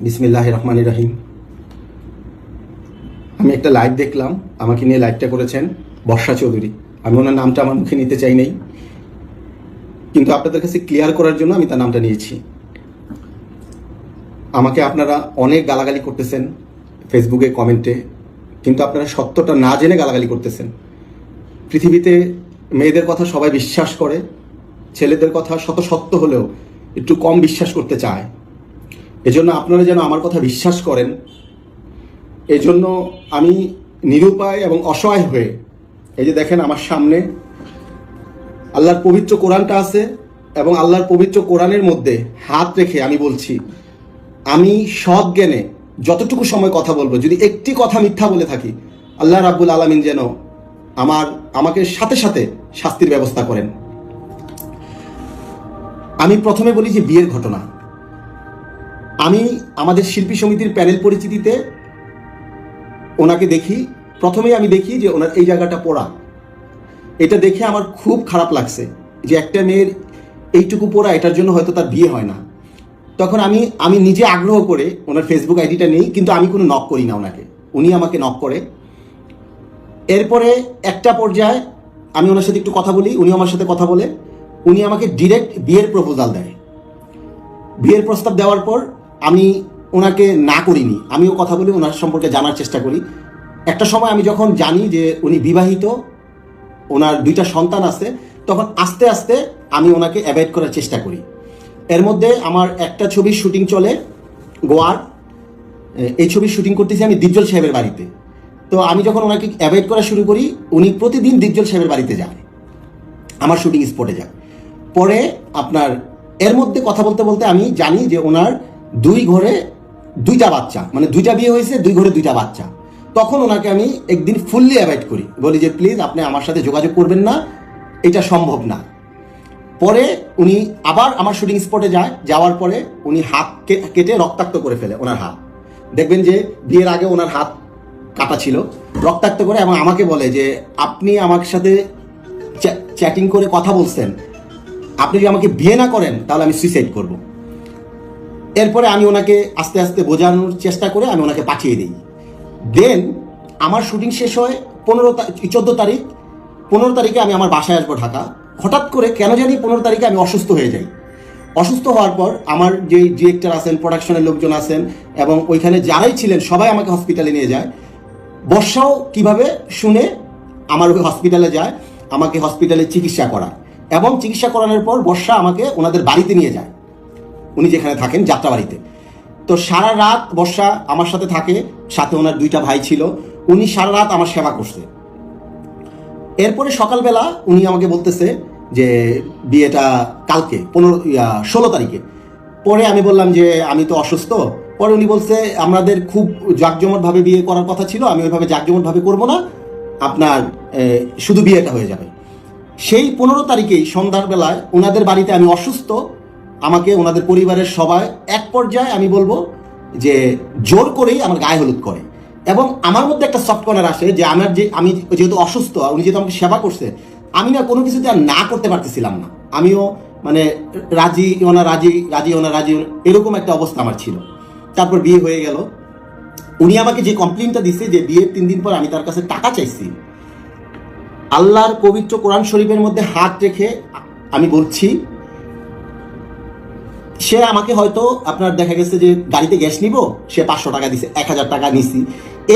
বিসমিল্লাহ রহমান রাহিম আমি একটা লাইভ দেখলাম, আমাকে নিয়ে লাইভটা করেছেন বর্ষা চৌধুরী। আমি ওনার নামটা আমার মুখে নিতে চাই নাই। কিন্তু আপনাদের কাছে ক্লিয়ার করার জন্য আমি তার নামটা নিয়েছি। আমাকে আপনারা অনেক গালাগালি করতেছেন ফেসবুকে, কমেন্টে, কিন্তু আপনারা সত্যটা না জেনে গালাগালি করতেছেন। পৃথিবীতে মেয়েদের কথা সবাই বিশ্বাস করে, ছেলেদের কথা শত সত্য হলেও একটু কম বিশ্বাস করতে চায়। এজন্য আপনারা যেন আমার কথা বিশ্বাস করেন। এজন্য আমি নিরুপায় এবং অসহায় হয়ে, এই যে দেখেন আমার সামনে, আল্লাহর পবিত্র কোরআনটা আছে এবং আল্লাহর পবিত্র কোরআনের মধ্যে হাত রেখে আমি বলছি, আমি সৎ জ্ঞানে যতটুকু সময় কথা বলব, যদি একটি কথা মিথ্যা বলে থাকি, আল্লাহ রাব্বুল আলমিন যেন আমার, আমাকে সাথে সাথে শাস্তির ব্যবস্থা করেন। আমি প্রথমে বলি যে বিয়ের ঘটনা। আমি আমাদের শিল্পী সমিতির প্যানেল পরিচিতিতে ওনাকে দেখি। প্রথমেই আমি দেখি যে ওনার এই জায়গাটা পোড়া। এটা দেখে আমার খুব খারাপ লাগছে যে একটা মেয়ের এইটুকু পোড়া, এটার জন্য হয়তো তার বিয়ে হয় না। তখন আমি আমি নিজে আগ্রহ করে ওনার ফেসবুক আইডিটা নেই, কিন্তু আমি কোনো নক করি না ওনাকে। উনি আমাকে নক করে। এরপরে একটা পর্যায়ে আমি ওনার সাথে একটু কথা বলি, উনি আমার সাথে কথা বলে। উনি আমাকে ডিরেক্ট বিয়ের প্রপোজাল দেয়। বিয়ের প্রস্তাব দেওয়ার পর আমি ওনাকে না করিনি, আমিও কথা বলি, ওনার সম্পর্কে জানার চেষ্টা করি। একটা সময় আমি যখন জানি যে উনি বিবাহিত, ওনার দুইটা সন্তান আছে, তখন আস্তে আস্তে আমি ওনাকে অ্যাভয়েড করার চেষ্টা করি। এর মধ্যে আমার একটা ছবির শুটিং চলে, গোয়ার। এই ছবির শুটিং করতেছি আমি দিজ্জল সাহেবের বাড়িতে। তো আমি যখন ওনাকে অ্যাভয়েড করা শুরু করি, উনি প্রতিদিন দিজ্জল সাহেবের বাড়িতে যায়, আমার শুটিং স্পটে যায়। পরে আপনার, এর মধ্যে কথা বলতে বলতে আমি জানি যে ওনার দুই ঘরে দুইটা বাচ্চা মানে দুইটা বিয়ে হয়েছে, দুই ঘরে দুইটা বাচ্চা। তখন ওনাকে আমি একদিন ফুললি অ্যাভয়েড করি। বলি যে, প্লিজ, আপনি আমার সাথে যোগাযোগ করবেন না, এটা সম্ভব না। পরে উনি আবার আমার শুটিং স্পটে যায়, যাওয়ার পরে উনি হাত কেটে রক্তাক্ত করে ফেলে ওনার হাত। দেখবেন যে, বিয়ের আগে ওনার হাত কাটা ছিল। রক্তাক্ত করে এবং আমাকে বলে যে, আপনি আমার সাথে চ্যাটিং করে কথা বলছেন। আপনি যদি আমাকে বিয়ে না করেন, তাহলে আমি সুইসাইড করব। এরপরে আমি ওনাকে আস্তে আস্তে বোঝানোর চেষ্টা করে আমি ওনাকে পাঠিয়ে দিই। দেন আমার শুটিং শেষ হয় পনেরো চোদ্দ তারিখ। পনেরো তারিখে আমি আমার বাসায় আসব ঢাকা। হঠাৎ করে কেন জানি পনেরো তারিখে আমি অসুস্থ হয়ে যাই। অসুস্থ হওয়ার পর আমার যে ডিরেক্টর আছেন প্রোডাকশনের লোকজন আছেন এবং ওইখানে যারাই ছিলেন, সবাই আমাকে হসপিটালে নিয়ে যায়। বর্ষাও কীভাবে শুনে আমার ওই হসপিটালে যায়, আমাকে হসপিটালে চিকিৎসা করায়। এবং চিকিৎসা করানোর পর বর্ষা আমাকে ওনাদের বাড়িতে নিয়ে যায়। উনি যেখানে থাকেন যাত্রাবাড়িতে। তো সারা রাত বর্ষা আমার সাথে থাকে, সাথে ওনার দুইটা ভাই ছিল, উনি সারা রাত আমার সেবা করছে। এরপরে সকালবেলা উনি আমাকে বলতেছে যে, বিয়েটা কালকে, পনেরো ষোলো তারিখে। পরে আমি বললাম যে, আমি তো অসুস্থ। পরে উনি বলছে, আমাদের খুব জাঁকজমটভাবে বিয়ে করার কথা ছিল, আমি ওইভাবে জাঁকজমটভাবে করব না। আপনার শুধু বিয়েটা হয়ে যাবে। সেই পনেরো তারিখেই সন্ধ্যার বেলায় ওনাদের বাড়িতে আমি অসুস্থ আমাকে ওনাদের পরিবারের সবাই এক পর্যায়ে আমি বলব যে জোর করেই আমার গায়ে হলুদ করে। এবং আমার মধ্যে একটা সফট কর্নার আসে যে আমার যে আমি যেহেতু অসুস্থ উনি যেহেতু আমাকে সেবা করছে, আমি না কোনো কিছুতে আর না করতে পারতেছিলাম না। আমিও মানে রাজি ওনা রাজি রাজি ওনা রাজি, এরকম একটা অবস্থা আমার ছিল। তারপর বিয়ে হয়ে গেল। উনি আমাকে যে কমপ্লেনটা দিছে যে বিয়ের তিন দিন পর আমি তার কাছে টাকা চাইছি, আল্লাহর পবিত্র কোরআন শরীফের মধ্যে হাত রেখে আমি বলছি সে আমাকে হয়তো আপনার দেখা গেছে যে গাড়িতে গ্যাস নিব, সে পাঁচশো টাকা দিছে, এক হাজার টাকা নিছি।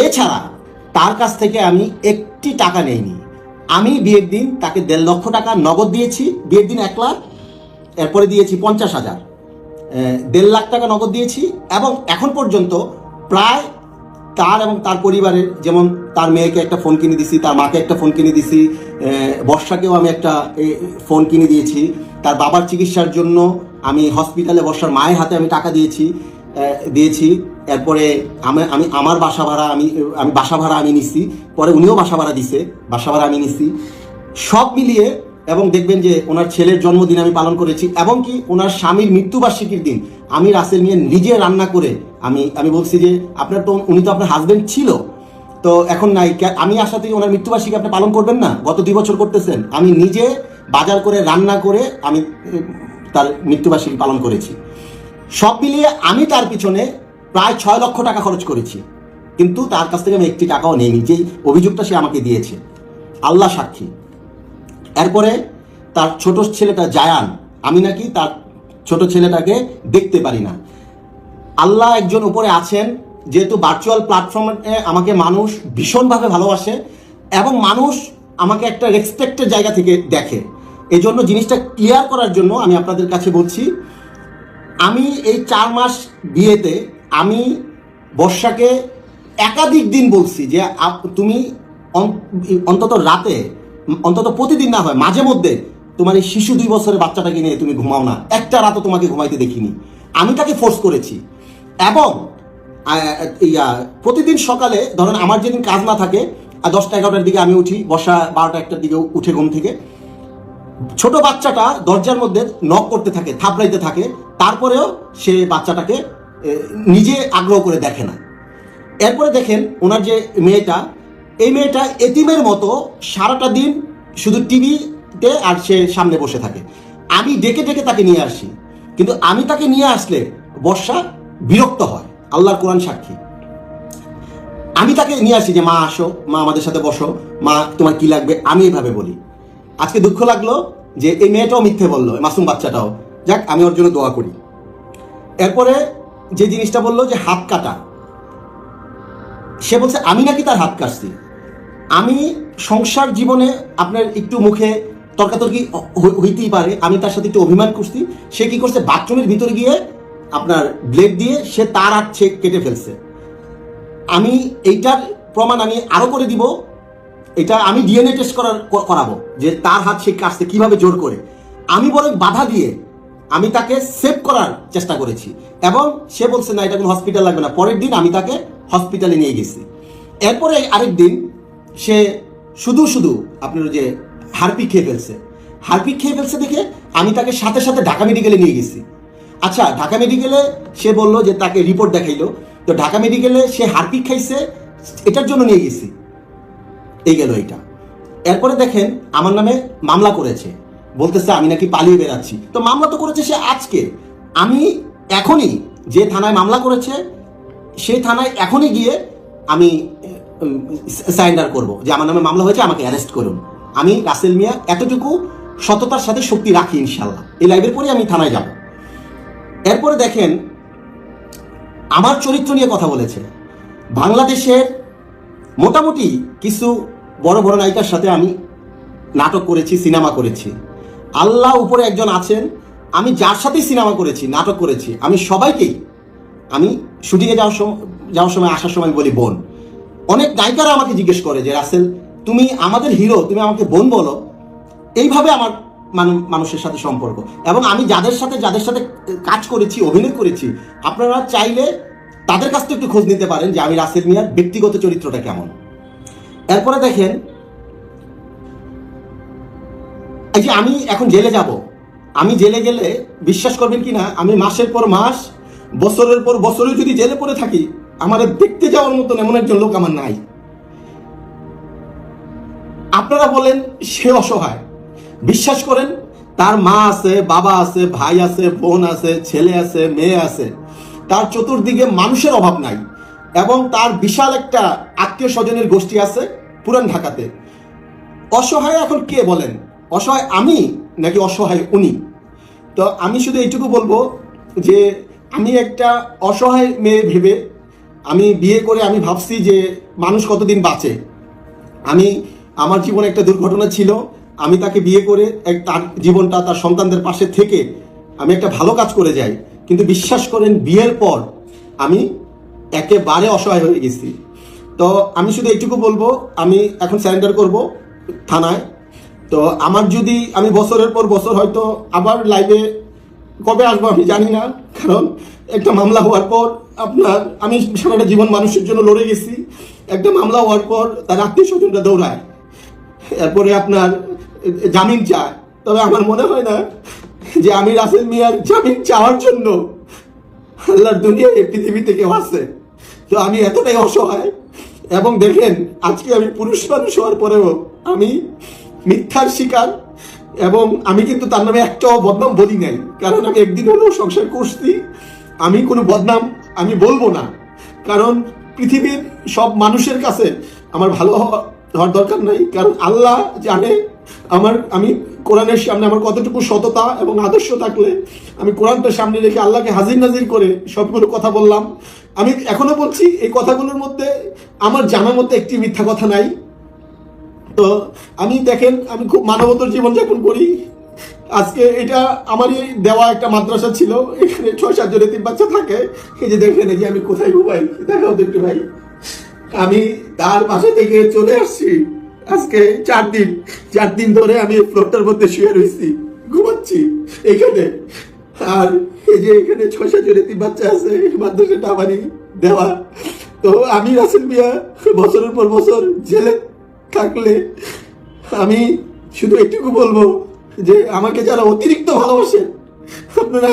এছাড়া তার কাছ থেকে আমি একটি টাকা নেইনি। আমি বিয়ের দিন তাকে দেড় লক্ষ টাকা নগদ দিয়েছি, বিয়ের দিন এক লাখ, এরপরে দিয়েছি পঞ্চাশ হাজার। দেড় লাখ টাকা নগদ দিয়েছি এবং এখন পর্যন্ত প্রায় তার এবং তার পরিবারের যেমন তার মেয়েকে একটা ফোন কিনে দিছি, তার মাকে একটা ফোন কিনে দিছি বর্ষাকেও আমি একটা ফোন কিনে দিয়েছি। তার বাবার চিকিৎসার জন্য আমি হসপিটালে বসার মায়ের হাতে আমি টাকা দিয়েছি দিয়েছি। এরপরে আমি আমি, আমার বাসা ভাড়া আমি আমি বাসা ভাড়া আমি নিছি। পরে উনিও বাসা ভাড়া দিছে, বাসা ভাড়া আমি নিছি। সব মিলিয়ে এবং দেখবেন যে ওনার ছেলের জন্মদিন আমি পালন করেছি এবং কি ওনার স্বামীর মৃত্যুবার্ষিকীর দিন আমি রাসেল নিয়ে নিজে রান্না করে আমি আমি বলছি যে আপনার তো, উনি তো আপনার হাজবেন্ড ছিল। তো এখন নাই আমি আসাতেই ওনার মৃত্যুবার্ষিকী আপনি পালন করবেন না? গত দুই বছর করতেছেন। আমি নিজে বাজার করে, রান্না করে আমি তার মৃত্যুবার্ষিকী পালন করেছি। সব মিলিয়ে আমি তার পিছনে প্রায় ছয় লক্ষ টাকা খরচ করেছি। কিন্তু তার কাছ থেকে আমি একটি টাকাও নেইনি, যেই অভিযোগটা সে আমাকে দিয়েছে। আল্লাহ সাক্ষী। এরপরে তার ছোট ছেলেটা জায়ান, আমি নাকি তার ছোট ছেলেটাকে দেখতে পারি না। আল্লাহ একজন উপরে আছেন, যেহেতু ভার্চুয়াল প্ল্যাটফর্মে আমাকে মানুষ ভীষণভাবে ভালোবাসে এবং মানুষ আমাকে একটা রেসপেক্টের জায়গা থেকে দেখে। এই জন্য জিনিসটা ক্লিয়ার করার জন্য আমি আপনাদের কাছে বলছি, আমি এই চার মাস বিয়েতে আমি বর্ষাকে একাধিক দিন বলছি যে তুমি অন্তত রাতে, অন্তত প্রতিদিন না হয়, মাঝে মধ্যে তোমার এই শিশু দুই বছরের বাচ্চাটাকে নিয়ে তুমি ঘুমাও না। একটা রাতও তোমাকে ঘুমাইতে দেখিনি। আমি তাকে ফোর্স করেছি। এবং ইয়া, প্রতিদিন সকালে, ধরেন আমার যেদিন কাজ না থাকে দশটা এগারোটার দিকে আমি উঠি, বর্ষা বারোটা একটার দিকে উঠে ঘুম থেকে ছোট বাচ্চাটা দরজার মধ্যে নক করতে থাকে, থাপড়াইতে থাকে, তারপরেও সে বাচ্চাটাকে নিজে আগ্রহ করে দেখে না। এরপরে দেখেন ওনার যে মেয়েটা, এই মেয়েটা এতিমের মতো সারাটা দিন শুধু টিভিতে আর সে সামনে বসে থাকে। আমি ডেকে ডেকে তাকে নিয়ে আসি, কিন্তু আমি তাকে নিয়ে আসলে বর্ষা বিরক্ত হয়, আল্লাহর কোরআন সাক্ষী। আমি তাকে নিয়ে আসি যে, মা, আসো, মা আমাদের সাথে বসো, মা, তোমার কি লাগবে? আমি এভাবে বলি। আজকে দুঃখ লাগল যে এই মেয়েটাও মিথ্যে বলল মাসুম বাচ্চাটাও। যাক, আমি ওর জন্য দোয়া করি। এরপরে যে জিনিসটা বলল যে হাত কাটা, সে বলছে, আমি নাকি তার হাত কাটছি? আমি সংসার জীবনে আপনার একটু মুখে তর্কাতর্কি হইতেই পারে, আমি তার সাথে একটু অভিমান করছি। সে কি করছে, বাথরুমের ভিতর গিয়ে আপনার ব্লেড দিয়ে সে তার হাত সে কেটে ফেলছে। আমি এইটার প্রমাণ আমি আরও করে দিব এটা আমি ডিএনএ টেস্ট করার করাবো, যে তার হাত সে কাটছে, কীভাবে জোর করে। আমি বরং বাধা দিয়ে আমি তাকে সেভ করার চেষ্টা করেছি এবং সে বলছে, না, এটা কোনো হসপিটাল লাগবে না। পরের দিন আমি তাকে হসপিটালে নিয়ে গেছি। এরপরে আরেক দিন সে শুধু শুধু আপনার যে হারপিক খেয়ে ফেলছে। হারপিক খেয়ে ফেলছে দেখে আমি তাকে সাথে সাথে ঢাকা মেডিকেলে নিয়ে গেছি। আচ্ছা ঢাকা মেডিকেলে সে বলল যে তাকে রিপোর্ট দেখাইলো। তো ঢাকা মেডিকেলে সে হারপিক খাইছে, এটার জন্য নিয়ে গেছি। এই গেল এইটা এরপরে দেখেন আমার নামে মামলা করেছে। বলতেছে, আমি নাকি পালিয়ে বেড়াচ্ছি। তো মামলা তো করেছে সে আজকে। আমি এখনই যে থানায় মামলা করেছে সেই থানায় এখনই গিয়ে আমি সারেন্ডার করব যে আমার নামে মামলা হয়েছে, আমাকে অ্যারেস্ট করুন। আমি রাসেল মিয়া এতটুকু সততার সাথে শক্তি রাখি ইনশাল্লাহ এই লাইভের পরে আমি থানায় যাব। এরপরে দেখেন, আমার চরিত্র নিয়ে কথা বলেছে। বাংলাদেশের মোটামুটি কিছু বড় বড় নায়িকার সাথে আমি নাটক করেছি, সিনেমা করেছি। আল্লাহ উপরে একজন আছেন, আমি যার সাথেই সিনেমা করেছি, নাটক করেছি, আমি সবাইকেই, আমি শুটিংয়ে যাওয়ার সময় যাওয়ার সময়, আসার সময় বলি, বোন। অনেক নায়িকারা আমাকে জিজ্ঞেস করে যে, রাসেল, তুমি আমাদের হিরো, তুমি আমাকে বোন বলো। এইভাবে আমার মানু- মানুষের সাথে সম্পর্ক। এবং আমি যাদের সাথে যাদের সাথে কাজ করেছি, অভিনয় করেছি, আপনারা চাইলে তাদের কাছ থেকে একটু খোঁজ নিতে পারেন যে আমি রাসেল মিয়ার ব্যক্তিগত চরিত্রটা কেমন। এরপরে দেখেন, এই যে আমি এখন জেলে যাব, আমি জেলে গেলে বিশ্বাস করবেন কি না আমি মাসের পর মাস, বছরের পর বছরে যদি জেলে পড়ে থাকি, আমার দেখতে যাওয়ার মতন এমন একজন লোক আমার নাই। আপনারা বলেন সে অসহায়। বিশ্বাস করেন, তার মা আছে, বাবা আছে, ভাই আছে, বোন আছে, ছেলে আছে, মেয়ে আছে। তার চতুর্দিকে মানুষের অভাব নাই এবং তার বিশাল একটা আত্মীয় স্বজনের গোষ্ঠী আছে পুরান ঢাকাতে। অসহায় এখন কে বলেন? অসহায় আমি নাকি অসহায় উনি? তো আমি শুধু এইটুকু বলব যে আমি একটা অসহায় মেয়ে ভেবে আমি বিয়ে করে আমি ভাবছি যে মানুষ কতদিন বাঁচে। আমি, আমার জীবনে একটা দুর্ঘটনা ছিল, আমি তাকে বিয়ে করে তার জীবনটা তার সন্তানদের পাশে থেকে আমি একটা ভালো কাজ করে যাই। কিন্তু বিশ্বাস করেন বিয়ের পর আমি একেবারে অসহায় হয়ে গেছি। তো আমি শুধু এইটুকু বলব, আমি এখন স্যারেন্ডার করব থানায়। তো আমার যদি আমি বছরের পর বছর হয়তো আবার লাইভে কবে আসব আমি জানি না, কারণ একটা মামলা হওয়ার পর আপনার, আমি সারাটা জীবন মানুষের জন্য লড়ে গেছি। একটা মামলা হওয়ার পর তার আত্মীয় স্বজনরা দৌড়ায়। এরপরে আপনার জামিন চায়। তবে আমার মনে হয় না যে আমি রাসেল মিয়ার জামিন চাওয়ার জন্য আল্লাহর দুনিয়ায় এই পৃথিবীতে কেউ আছে। তো আমি এতটাই অসহায়। এবং দেখেন, আজকে আমি পুরুষ মানুষ হওয়ার পরেও আমি মিথ্যার শিকার এবং আমি কিন্তু তার নামে একটাও বদনাম বলি নাই। কারণ আমি একদিন হলেও সংসার করছি, আমি কোনো বদনাম আমি বলব না। কারণ পৃথিবীর সব মানুষের কাছে আমার ভালো হওয়ার দরকার নাই, কারণ আল্লাহ জানে আমার, আমি কোরআনের সামনে আমার কতটুকু সততা এবং আদর্শ থাকলে আমি কোরআনটা সামনে রেখে আল্লাহকে হাজির নাজির করে সবগুলো কথা বললাম। আমি এখনও বলছি, এই কথাগুলোর মধ্যে আমার জানার মধ্যে একটি মিথ্যা কথা নাই। তো আমি দেখেন, আমি খুব মানবতর জীবনযাপন করি। আজকে এটা আমারই দেওয়া একটা মাদ্রাসা ছিল, এখানে ছয় সাতজন এতিম বাচ্চা থাকে। এই যে দেখেন, এই যে আমি কোথায় ঘুমাই দেখাও তো একটু ভাই। আমি তার বাসা থেকে চলে আসছি। আজকে চার দিন চার দিন ধরে আমি ফ্লোরটার মধ্যে শুয়ে রয়েছি। ঘুমাচ্ছি এখানে। আর এই যে এখানে ছয় সাতজন এতিম বাচ্চা আছে, মাদ্রাসাটা আমারই দেওয়া। তো আমি, রাসেল মিয়া, বছরের পর বছর জেলে থাকলে আমি শুধু একটুকু বলব যে আমাকে যারা অতিরিক্ত ভালোবাসেন, আপনারা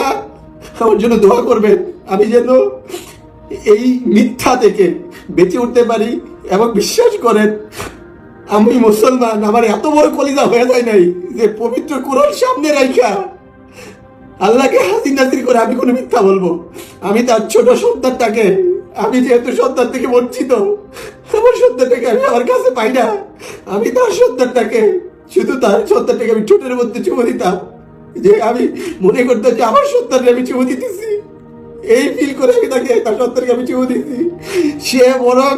আমার জন্য দোয়া করবেন। আমি যেন এই মিথ্যা থেকে বেঁচে উঠতে পারি এবং বিশ্বাস করেন, আমি মুসলমান, আমার এত বড় কলিজা হয়ে যায় নাই যে পবিত্র কোরআন সামনে রাইখা। আল্লাহকে হাসির নাসির করে আমি কোনো মিথ্যা বলব। আমি তার ছোট সন্তানটাকে, আমি যেহেতু সন্তান থেকে বঞ্চিত, আমার সন্তানটাকে আমি আমার কাছে পাই না। আমি তার সন্তানটাকে, শুধু তার সন্তানটাকে আমি ছোটের মধ্যে চুমো দিতাম। যে আমি মনে করতাম যে আমার সন্তানকে আমি চুমো দিতেছি। এই ফিল করে আমি তাকে তার সন্তানকে আমি চুমো দিতেছি সে বরং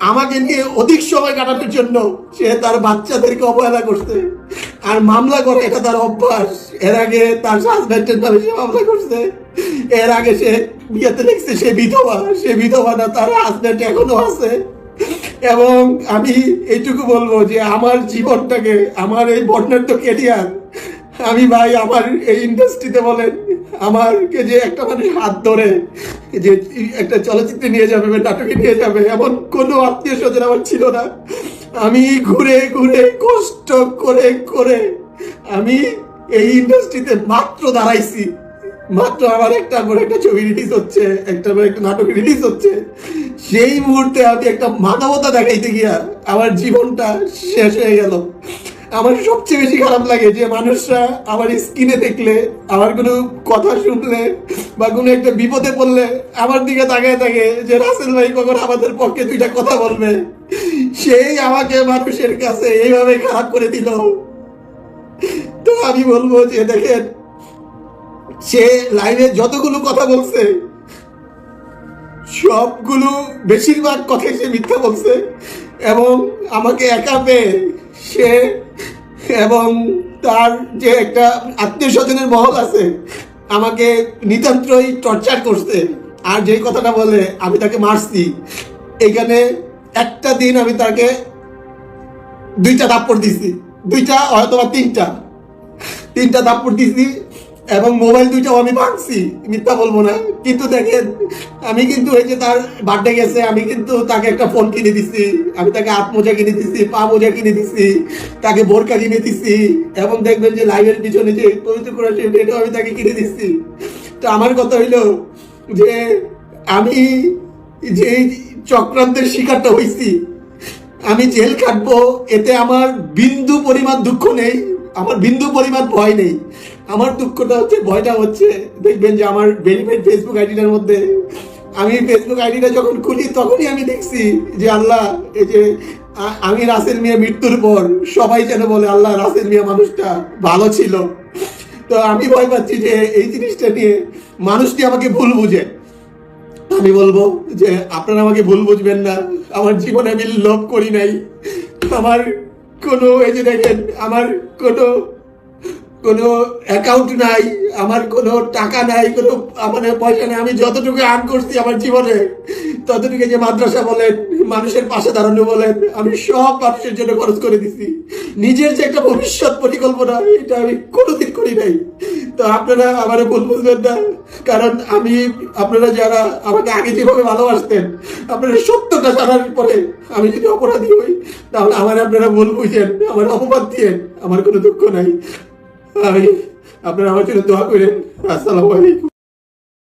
আমাকে নিয়ে অধিক সময় কাটানোর জন্য সে তার বাচ্চাদেরকে অবহেলা করছে। আর মামলা করে, এটা তার অভ্যাস। এর আগে তার হাজব্যান্ডের নামে সে মামলা করছে। এর আগে সে বিয়েতে লিখছে সে বিধবা। সে বিধবা না, তার হাজব্যান্ড এখনও আছে। এবং আমি এইটুকু বলব যে আমার জীবনটাকে, আমার এই বর্ণাঢ্য কেরিয়ার আমি ভাই আমার এই ইন্ডাস্ট্রিতে বলেন, আমারকে যে একটা মানুষ হাত ধরে যে একটা চলচ্চিত্রে নিয়ে যাবে বা নাটকে নিয়ে যাবে, এমন কোনো আত্মীয় স্বজন আমার ছিল না। আমি ঘুরে ঘুরে, কষ্ট করে করে আমি এই ইন্ডাস্ট্রিতে মাত্র দাঁড়াইছি। মাত্র আমার একটা করে একটা ছবি রিলিজ হচ্ছে, একটা করে একটা নাটক রিলিজ হচ্ছে। সেই মুহূর্তে আমি একটা মানবতা দেখাইতে গিয়া আমার জীবনটা শেষ হয়ে গেল। আমার সবচেয়ে বেশি খারাপ লাগে যে মানুষরা আমার স্ক্রিনে দেখলে, আমার কোনো কথা শুনলে বা কোনো একটা বিপদে পড়লে আমার দিকে তাকায় থাকে যে রাসেল ভাই কখন আমাদের পক্ষে দুইটা কথা বলবে। সেই আমাকে মানুষের কাছে এইভাবে খারাপ করে দিল। তো আমি বলব যে দেখেন, সে লাইনে যতগুলো কথা বলছে, সবগুলো বেশিরভাগ কথাই সে মিথ্যা বলছে। এবং আমাকে একা পেয়ে সে এবং তার যে একটা আত্মীয় স্বজনের মহল আছে, আমাকে নিতান্তই টর্চার করছে। আর যেই কথাটা বলে, আমি তাকে মারছি। এখানে একটা দিন আমি তাকে দুইটা দাপ্পড় দিছি। দুইটা হয়তো বা তিনটা। তিনটা দাপ্পড় দিছি এবং মোবাইল দুইটাও আমি ভাঙছি মিথ্যা বলব না। কিন্তু দেখেন, আমি কিন্তু যে তার বার্থডে গেছে, আমি কিন্তু তাকে একটা ফোন কিনে দিছি, আমি তাকে হাত মোজা কিনে দিছি, পা মোজা কিনে দিছি, তাকে বোরকা কিনে দিছি, এবং দেখবেন যে লাইভের পিছনে যে পবিত্র করে এটাও আমি তাকে কিনে দিচ্ছি তো আমার কথা হইল যে আমি যে চক্রান্তের শিকারটা হয়েছি আমি জেল কাটবো এতে আমার বিন্দু পরিমাণ দুঃখ নেই, আমার বিন্দু পরিমাণ ভয় নেই। আমার দুঃখটা হচ্ছে, ভয়টা হচ্ছে। দেখবেন যে আমার ভেরিফাইড ফেসবুক আইডিটার মধ্যে, আমি ফেসবুক আইডিটা যখন খুলি, তখনই আমি দেখছি যে আল্লাহ, এই যে আমি রাসেল মিয়া মৃত্যুর পর সবাই যেন বলে আল্লাহ, রাসেল মিয়া মানুষটা ভালো ছিল। তো আমি ভয় পাচ্ছি যে এই জিনিসটা নিয়ে মানুষটি আমাকে ভুল বুঝে? আমি বলব যে আপনারা আমাকে ভুল বুঝবেন না। আমার জীবনে আমি লোভ করি নাই। আমার কোনো, এই যে দেখেন, আমার কোনো কোনো অ্যাকাউন্ট নাই, আমার কোনো টাকা নাই, কোনো আমার পয়সা নেই, আমি যতটুকু আর্ন করছি আমার জীবনে, ততটুকু যে মাদ্রাসা বলেন, মানুষের পাশে দাঁড়ানো বলেন, আমি সব মানুষের জন্য খরচ করে দিছি। নিজের যে একটা ভবিষ্যৎ পরিকল্পনা, এটা আমি কোনোদিন করি নাই। তো আপনারা আমার ভুল বুঝবেন না, কারণ আমি, আপনারা যারা আমাকে আগে যেভাবে ভালোবাসতেন, আপনারা সত্যটা জানার পরে আমি যদি অপরাধী হই, তাহলে আমার আপনারা ভুল বুঝেন, আমার অপবাদ দিয়েন, আমার কোনো দুঃখ নাই। আমি আপনারা আমার জন্য দোয়া করেন। আসসালামু আলাইকুম।